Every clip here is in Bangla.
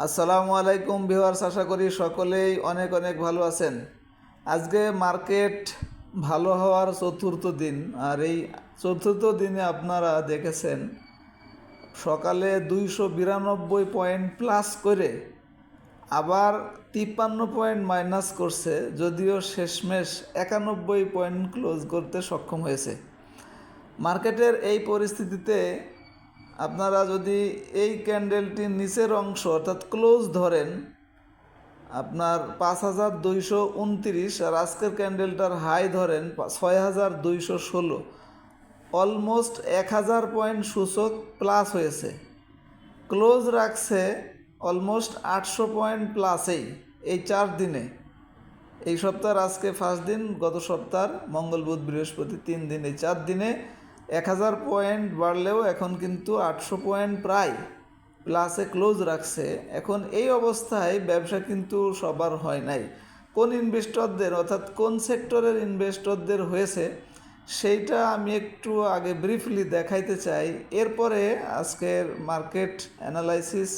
আসসালামু আলাইকুম ভিউয়ার্স, আশা করি সকলেই অনেক অনেক ভালো আছেন। আজকে মার্কেট ভালো হওয়ার চতুর্থ দিন, আর এই চতুর্থ দিনে আপনারা দেখেছেন, সকালে দুইশো বিরানব্বই পয়েন্ট প্লাস করে আবার তিপ্পান্ন পয়েন্ট মাইনাস করছে, যদিও শেষমেশ একানব্বই পয়েন্ট ক্লোজ করতে সক্ষম হয়েছে। মার্কেটের এই পরিস্থিতিতে আপনারা যদি এই ক্যান্ডেলটির নিচের অংশ অর্থাৎ ক্লোজ ধরেন, আপনার পাঁচ হাজার দুইশো উনত্রিশ আর আজকের ক্যান্ডেলটার হাই ধরেন ছয় হাজার দুইশো ষোলো, অলমোস্ট এক হাজার পয়েন্ট সূচক প্লাস হয়েছে। ক্লোজ রাখছে অলমোস্ট আটশো পয়েন্ট প্লাসেই এই চার দিনে। এই সপ্তাহের আজকে ফার্স্ট দিন, গত সপ্তাহ মঙ্গল বুধ বৃহস্পতি তিন দিন, এই চার দিনে এক হাজার পয়েন্ট বাড়লেও এখন কিন্তু আটশো পয়েন্ট প্রায় প্লাসে ক্লোজ রাখছে। এখন এই অবস্থায় ব্যবসা কিন্তু সবার হয় নাই। কোন ইনভেস্টরদের, অর্থাৎ কোন সেক্টরের ইনভেস্টরদের হয়েছে, সেইটা আমি একটু আগে ব্রিফলি দেখাইতে চাই। এরপরে আজকের মার্কেট অ্যানালাইসিস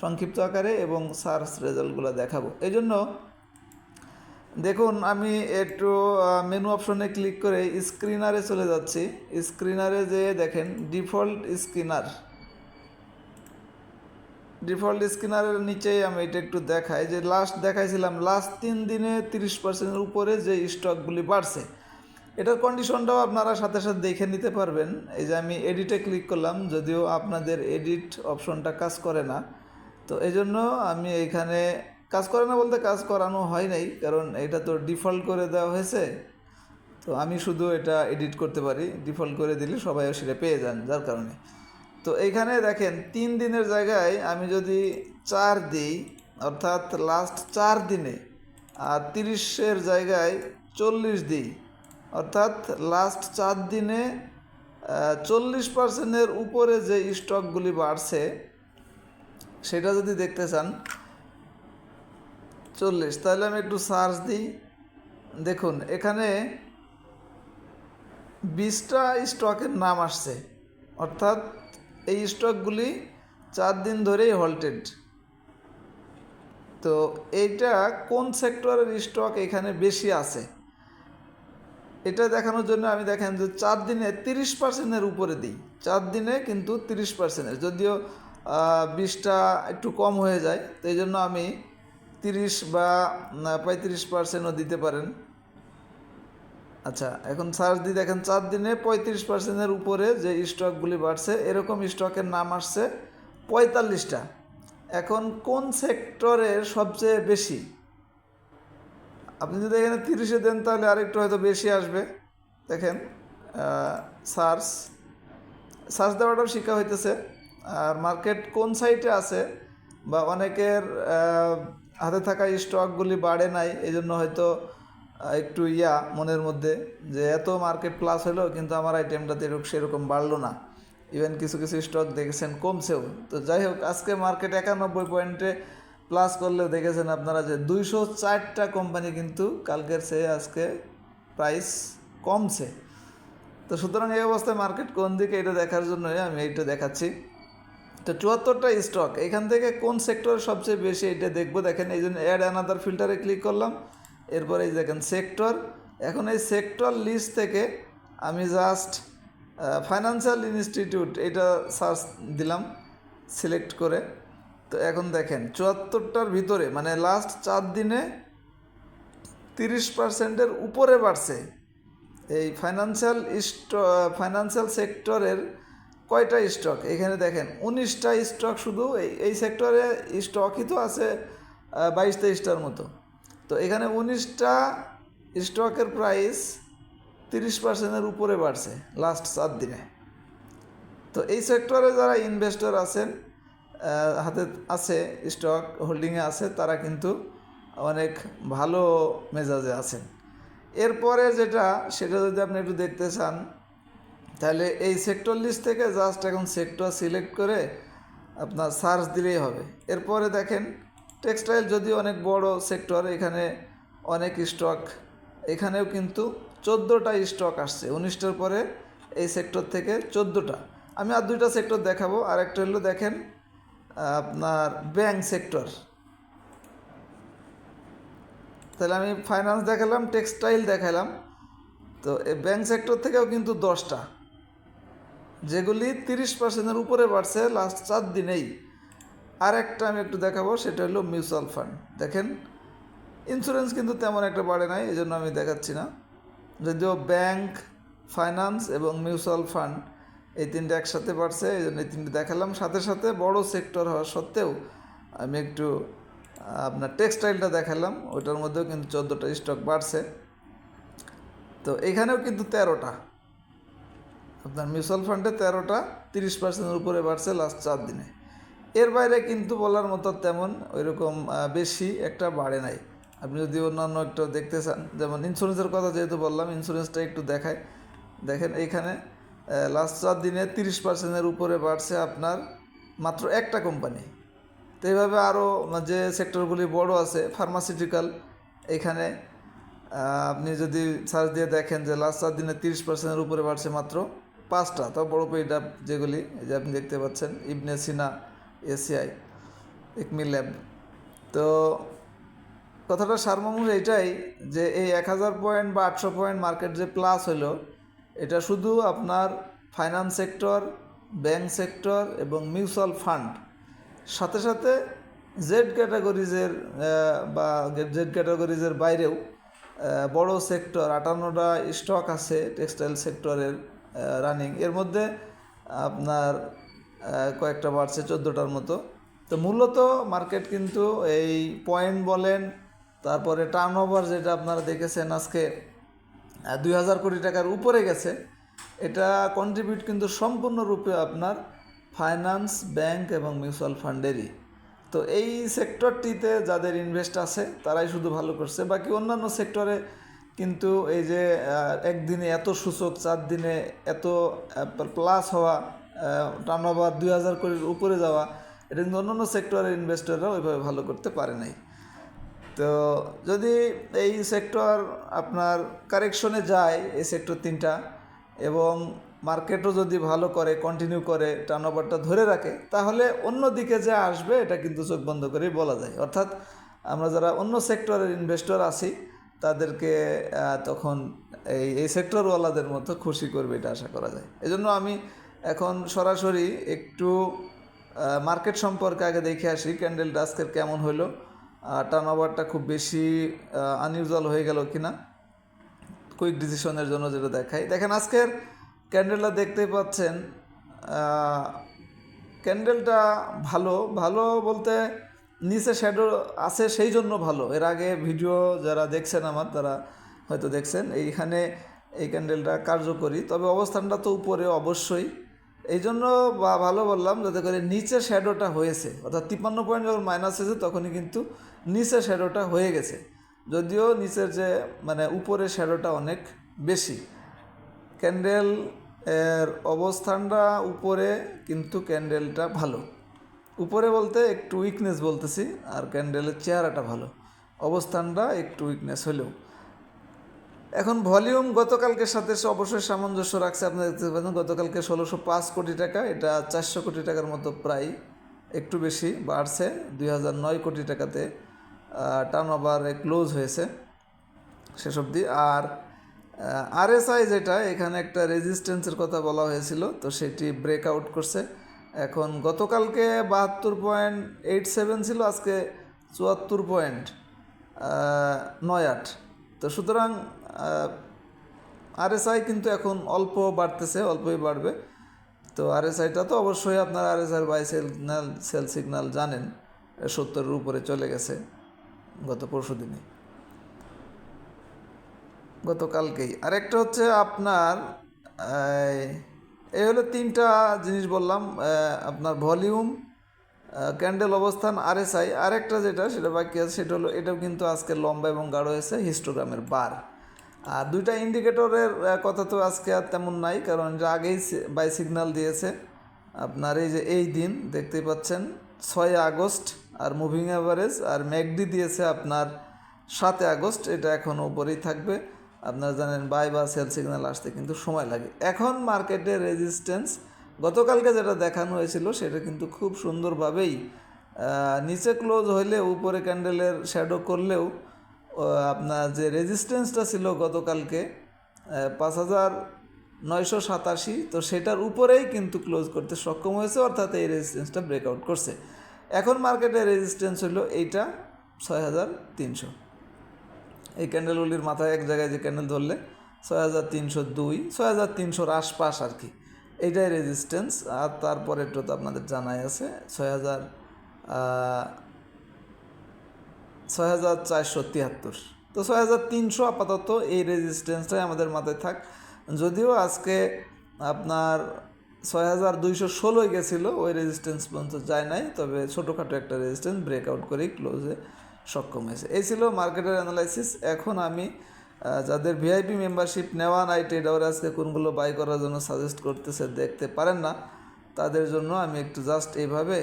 সংক্ষিপ্ত আকারে এবং সার্চ রেজাল্টগুলো দেখাবো। এই জন্য দেখুন, আমি একটু মেনু অপশনে ক্লিক করে স্ক্রিনারে চলে যাচ্ছি। স্ক্রিনারে যে দেখেন ডিফল্ট স্ক্রিনার ডিফল্ট স্ক্রিনারের নিচেই আমি এটা একটু দেখাই। যে লাস্ট দেখাইছিলাম লাস্ট তিন দিনে তিরিশ পার্সেন্টের উপরে যে স্টকগুলি বাড়ছে। এটার কন্ডিশনটাও আপনারা সাথে সাথে দেখে নিতে পারবেন। এই যে আমি এডিটে ক্লিক করলাম, যদিও আপনাদের এডিট অপশনটা কাজ করে না। তো এই জন্য আমি এইখানে কাজ করে না বলতে কাজ করানো হয় নাই, কারণ এটা তো ডিফল্ট করে দেওয়া হয়েছে। তো আমি শুধু এটা এডিট করতে পারি, ডিফল্ট করে দিলে সবাই সেটা পেয়ে যান, যার কারণে। তো এইখানে দেখেন, তিন দিনের জায়গায় আমি যদি চার দিই, অর্থাৎ লাস্ট চার দিনে, আর তিরিশের জায়গায় চল্লিশ দিই, অর্থাৎ লাস্ট চার দিনে চল্লিশ পার্সেন্টের উপরে যে স্টকগুলি বাড়ছে, সেটা যদি দেখতে চান চল্লিশ, তাহলে আমি একটু সার্চ দিই। দেখুন, এখানে বিশটা স্টকের নাম আসছে। অর্থাৎ এই স্টকগুলি চার দিন ধরেই হল্টেড তো এইটা কোন সেক্টরের স্টক এখানে বেশি আছে? এটা দেখানোর জন্য আমি দেখেন যে চার দিনে তিরিশ পার্সেন্টের উপরে দিই। চার দিনে কিন্তু তিরিশ পার্সেন্টের যদিও বিশটা একটু কম হয়ে যায়, তো এই জন্য আমি তিরিশ বা পঁয়ত্রিশ পার্সেন্টও দিতে পারেন। আচ্ছা এখন সার্চ দিয়ে দেখেন, চার দিনে পঁয়ত্রিশ পার্সেন্টের উপরে যে স্টকগুলি বাড়ছে, এরকম স্টকের নাম আসছে পঁয়তাল্লিশটা। এখন কোন সেক্টরের সবচেয়ে বেশি? আপনি যদি এখানে তিরিশে দেন, তাহলে আরেকটু হয়তো বেশি আসবে। দেখেন সার্চ সার্চ দেওয়াটাও শিক্ষা হইতেছে। আর মার্কেট কোন সাইটে আছে বা অনেকের হাতে থাকা স্টকগুলি বাড়ে নাই এই জন্য হয়তো একটু ইয়া মনের মধ্যে যে এত মার্কেট প্লাস হলো, কিন্তু আমার আইটেমটাতে এরকম সেরকম বাড়লো না। ইভেন কিছু কিছু স্টক দেখেছেন কমছেও। তো যাই হোক, আজকে মার্কেট একানব্বই পয়েন্টে প্লাস করলেও দেখেছেন আপনারা যে দুইশো চারটা কোম্পানি কিন্তু কালকের চেয়ে আজকে প্রাইস কমছে। তো সুতরাং এই অবস্থায় মার্কেট কোন দিকে এটা দেখার জন্যই আমি এইটা দেখাচ্ছি। তো চুয়াত্তরটা স্টক এখান থেকে কোন সেক্টর সবচেয়ে বেশি এটা দেখব? দেখেন, এই জন্য অ্যাড অ্যানাদার ফিল্টারে ক্লিক করলাম। এরপরে এই দেখেন সেক্টর এখন এই সেক্টর লিস্ট থেকে আমি জাস্ট ফাইন্যান্সিয়াল ইনস্টিটিউট এটা সার্চ দিলাম সিলেক্ট করে। তো এখন দেখেন, চুয়াত্তরটার ভিতরে মানে লাস্ট চার দিনে তিরিশ পার্সেন্টের উপরে বাড়ছে। এই ফাইন্যান্সিয়াল ফাইন্যান্সিয়াল সেক্টরের কয়টা স্টক এখানে দেখেন, উনিশটা স্টক শুধু এই এই সেক্টরে স্টকই তো আছে বাইশ তেইশটার মতো। তো এখানে উনিশটা স্টকের প্রাইস তিরিশ পার্সেন্টের উপরে বাড়ছে লাস্ট চার দিনে। তো এই সেক্টরে যারা ইনভেস্টর আছেন হাতে আছে স্টক হোল্ডিংয়ে আছে, তারা কিন্তু অনেক ভালো মেজাজে আছেন। এরপরে যেটা, সেটা যদি আপনি একটু দেখতে চান তাহলে এই সেক্টর লিস্ট থেকে জাস্ট এখন সেক্টর সিলেক্ট করে আপনার সার্চ দিলেই হবে। এরপরে দেখেন টেক্সটাইল যদি অনেক বড় সেক্টর এখানে অনেক স্টক এখানেও কিন্তু চোদ্দোটা স্টক আসছে। উনিশটার পরে এই সেক্টর থেকে চোদ্দোটা। আমি আর দুইটা সেক্টর দেখাবো। আর একটা হলো দেখেন, আপনার ব্যাংক সেক্টর তাহলে আমি ফাইন্যান্স দেখালাম টেক্সটাইল দেখালাম। তো এই ব্যাংক সেক্টর থেকেও কিন্তু দশটা। যেগুলি তিরিশ পার্সেন্টের উপরে বাড়ছে লাস্ট চার দিনেই। আর একটা আমি একটু দেখাবো, সেটা হলো মিউচুয়াল ফান্ড দেখেন ইন্স্যুরেন্স কিন্তু তেমন একটা বাড়ে নাই এই জন্য আমি দেখাচ্ছি না। যদিও ব্যাংক ফাইন্যান্স এবং মিউচুয়াল ফান্ড এই তিনটে একসাথে বাড়ছে এই জন্য এই তিনটে দেখালাম। সাথে সাথে বড় সেক্টর হওয়া সত্ত্বেও আমি একটু আপনার টেক্সটাইলটা দেখালাম ওইটার মধ্যেও কিন্তু চোদ্দোটা স্টক বাড়ছে। তো এখানেও কিন্তু তেরোটা। আপনার মিউচুয়াল ফান্ডে তেরোটা তিরিশ পার্সেন্টের উপরে বাড়ছে লাস্ট চার দিনে। এর বাইরে কিন্তু বলার মতো তেমন ওইরকম বেশি একটা বাড়ে নাই। আপনি যদি অন্যান্য একটু দেখতে চান, যেমন ইন্স্যুরেন্সের কথা যেহেতু বললাম ইন্স্যুরেন্সটা একটু দেখায় দেখেন এইখানে লাস্ট চার দিনে তিরিশ পার্সেন্টের উপরে বাড়ছে আপনার মাত্র একটা কোম্পানি তো এইভাবে আরও যে সেক্টরগুলি বড় আছে ফার্মাসিউটিক্যাল এখানে আপনি যদি সার্চ দিয়ে দেখেন যে লাস্ট চার দিনে তিরিশ পার্সেন্টের উপরে বাড়ছে মাত্র পাঁচটা, তো বড় পেইড আপ যেগুলি যে আপনি দেখতে পাচ্ছেন, ইবনে সিনা, এসিআই ইকমি ল্যাব। তো কথাটা সারমর্ম এটাই যে এই এক হাজার পয়েন্ট বা আটশো পয়েন্ট মার্কেট যে প্লাস হলো, এটা শুধু আপনার ফাইন্যান্স সেক্টর, ব্যাংক সেক্টর এবং মিউচুয়াল ফান্ড। সাথে সাথে জেড ক্যাটাগরিজের বা জেড ক্যাটাগরিজের বাইরেও বড় সেক্টর, আটান্নটা স্টক আছে টেক্সটাইল সেক্টরের রানিং এর মধ্যে আপনার কয়েকটা বাড়ছে চোদ্দোটার মতো। তো মূলত মার্কেট কিন্তু এই পয়েন্ট বলেন, তারপরে টার্ন ওভার যেটা আপনারা দেখেছেন আজকে দুই হাজার কোটি টাকার উপরে গেছে। এটা কন্ট্রিবিউট কিন্তু সম্পূর্ণরূপে আপনার ফাইন্যান্স ব্যাংক এবং মিউচুয়াল ফান্ডেরই তো এই সেক্টরটিতে যাদের ইনভেস্ট আছে, তারাই শুধু ভালো করছে। বাকি অন্যান্য সেক্টরে কিন্তু এই যে একদিনে এত সূচক, চার দিনে এত প্লাস হওয়া টার্ন ওভার দুই হাজার কোটির উপরে যাওয়া, এটা কিন্তু অন্যান্য সেক্টরের ইনভেস্টররা ওইভাবে ভালো করতে পারে নাই। তো যদি এই সেক্টর আপনার কারেকশনে যায়, এই সেক্টর তিনটা, এবং মার্কেটও যদি ভালো করে কন্টিনিউ করে টার্নওভারটা ধরে রাখে, তাহলে অন্য দিকে যে আসবে, এটা কিন্তু চোখ বন্ধ করেই বলা যায়। অর্থাৎ আমরা যারা অন্য সেক্টরের ইনভেস্টর আছি তাদেরকে তখন এই এই সেক্টরওয়ালাদের মতো খুশি করবে এটা আশা করা যায়। এজন্য আমি এখন সরাসরি একটু মার্কেট সম্পর্কে আগে দেখে আসি, ক্যান্ডেল ডাস্কের কেমন হলো টার্ন ওভারটা খুব বেশি আনইউজুয়াল হয়ে গেল কি না কুইক ডিসিশনের জন্য যেটা দেখাই। দেখেন, আজকের ক্যান্ডেলটা দেখতেই পাচ্ছেন ক্যান্ডেলটা ভালো ভালো বলতে নিচে শ্যাডো আছে সেই জন্য ভালো। এর আগে ভিডিও যারা দেখছেন আমার, তারা হয়তো দেখছেন। এইখানে এই ক্যান্ডেলটা কার্যকরী, তবে অবস্থানটা তো উপরে অবশ্যই। এই জন্য বা ভালো বললাম, যাতে করে নিচে শ্যাডোটা হয়েছে। অর্থাৎ তিপ্পান্ন পয়েন্ট যখন মাইনাস হয়েছে, তখনই কিন্তু নিচে শ্যাডোটা হয়ে গেছে। যদিও নিচের যে মানে উপরে শ্যাডোটা অনেক বেশি। ক্যান্ডেল এর অবস্থানটা উপরে, কিন্তু ক্যান্ডেলটা ভালো। উপরে বলতে একটু উইকনেস বলতেছি, আর ক্যান্ডেলের চেহারাটা ভালো। অবস্থানটা একটু উইকনেস হলেও। এখন ভলিউম গতকালকের সাথে অবশ্যই সামঞ্জস্য রাখছে, আপনি দেখতে পাচ্ছেন গতকালকে ষোলোশো পাঁচ কোটি টাকা, এটা চারশো কোটি টাকার মতো প্রায় একটু বেশি বাড়ছে, দুই হাজার নয় কোটি টাকাতে টার্ন ওভার ক্লোজ হয়েছে শেষ অবধি। আর আরএসআই যেটা, এখানে একটা রেজিস্ট্যান্সের কথা বলা হয়েছিল, তো সেটি ব্রেকআউট করছে। এখন গতকালকে বাহাত্তর পয়েন্ট এইট সেভেন ছিল, আজকে চুয়াত্তর পয়েন্ট নয় আট। তো সুতরাং আরএসআই কিন্তু এখন অল্প বাড়তেছে, অল্পই বাড়বে। তো আরএসআইটা তো অবশ্যই আপনার RSI buy signal sell signal জানেন সত্তরের উপরে চলে গেছে গত পরশু দিনে। গতকালকেই। আরেকটা হচ্ছে আপনার এই, হলো তিনটা জিনিস বললাম আপনার ভলিউম ক্যান্ডেল অবস্থান আর আরএসআই। আরেকটা যেটা সেটা বাকি আছে সেটা হলো এটাও কিন্তু আজকে লম্বা এবং গাঢ় হয়েছে হিস্টোগ্রামের বার। আর দুইটা ইন্ডিকেটরের কথা তো আজকে আর তেমন নাই কারণ এটা আগেই বাই সিগন্যাল দিয়েছে। আপনার এই যে এই দিন দেখতেই পাচ্ছেন ছয় আগস্ট আর মুভিং অ্যাভারেজ আর ম্যাকডি দিয়েছে আপনার সাতে আগস্ট এটা এখন উপরেই থাকবে। আপনারা জানেন বাই বা সেল সিগন্যাল আসতে কিন্তু সময় লাগে। এখন মার্কেটে রেজিস্ট্যান্স গতকালকে যেটা দেখানো হয়েছিল সেটা কিন্তু খুব সুন্দরভাবেই নিচে ক্লোজ হইলে উপরে ক্যান্ডেলের শ্যাডো করলেও আপনার যে রেজিস্ট্যান্সটা ছিল গতকালকে পাঁচ হাজার নয়শো সাতাশি, তো সেটার উপরেই কিন্তু ক্লোজ করতে সক্ষম হয়েছে, অর্থাৎ এই রেজিস্ট্যান্সটা ব্রেকআউট করছে। এখন মার্কেটে রেজিস্ট্যান্স হলো এইটা, ছয় হাজার তিনশো। এই ক্যান্ডেলগুলির মাথায় এক জায়গায় যে ক্যান্ডেল ধরলে, ছয় হাজার তিনশো দুই, ছয় হাজার তিনশোর আশপাশ আর কি। এইটাই রেজিস্ট্যান্স আর তারপরেরটা তো আপনাদের জানাই আছে, ছয় হাজার ছয় হাজার চারশো তিয়াত্তর। তো ছয় হাজার তিনশো আপাতত এই রেজিস্ট্যান্সটাই আমাদের মাথায় থাক। যদিও আজকে আপনার ছয় হাজার দুইশো ষোলোয় গেছিল, ওই রেজিস্ট্যান্স পর্যন্ত যায় নাই, তবে ছোটোখাটো একটা রেজিস্ট্যান্স ব্রেকআউট করেই ক্লোজে সক্ষম হয়েছে। এই ছিল মার্কেটের অ্যানালাইসিস এখন আমি যাদের ভিআইপি মেম্বারশিপ নেওয়া নাই ট্রেডার আজকে কোনগুলো বাই করার জন্য সাজেস্ট করতেছে দেখতে পারেন না। তাদের জন্য আমি একটু জাস্ট এইভাবে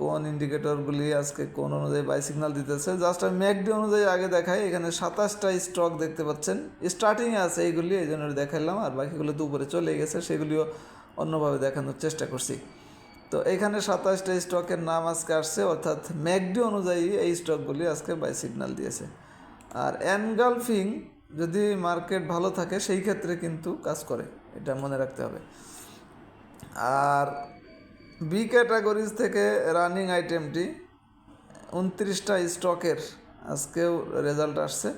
কোন ইন্ডিকেটরগুলি আজকে কোন অনুযায়ী বাই সিগন্যাল দিতেছে। জাস্ট আমি ম্যাকডি অনুযায়ী আগে দেখাই। এখানে সাতাশটা স্টক দেখতে পাচ্ছেন। স্টার্টিংয়ে আছে এইগুলি, এই জন্য দেখাইলাম। আর বাকিগুলো তো উপরে চলে গেছে, সেগুলিও অন্যভাবে দেখানোর চেষ্টা করছি। তো এখানে সাতাশটা স্টকের নাম আজকে আসছে, অর্থাৎ ম্যাকডি অনুযায়ী এই স্টকগুলি আজকে বাই সিগন্যাল দিয়েছে। আর এনগালফিং যদি মার্কেট ভালো থাকে, সেই ক্ষেত্রে কিন্তু কাজ করে, এটা মনে রাখতে হবে। আর বি ক্যাটাগরিজ থেকে রানিং আইটেমটি উনত্রিশটা স্টকের আজকেও রেজাল্ট আসছে।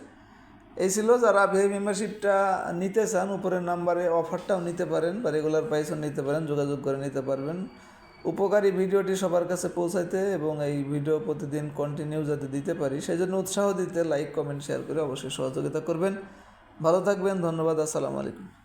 এই ছিল যারা ভিআই মেম্বারশিপটা নিতে চান, উপরের নাম্বারে অফারটাও নিতে পারেন, বা রেগুলার প্রাইসও নিতে পারেন, যোগাযোগ করে নিতে পারবেন। উপকারী ভিডিওটি সবার কাছে পৌঁছাইতে এবং এই ভিডিও প্রতিদিন কন্টিনিউ যাতে দিতে পারি সেই জন্য উৎসাহ দিতে লাইক কমেন্ট শেয়ার করে অবশ্যই সহযোগিতা করবেন। ভালো থাকবেন, ধন্যবাদ, আসসালামু আলাইকুম।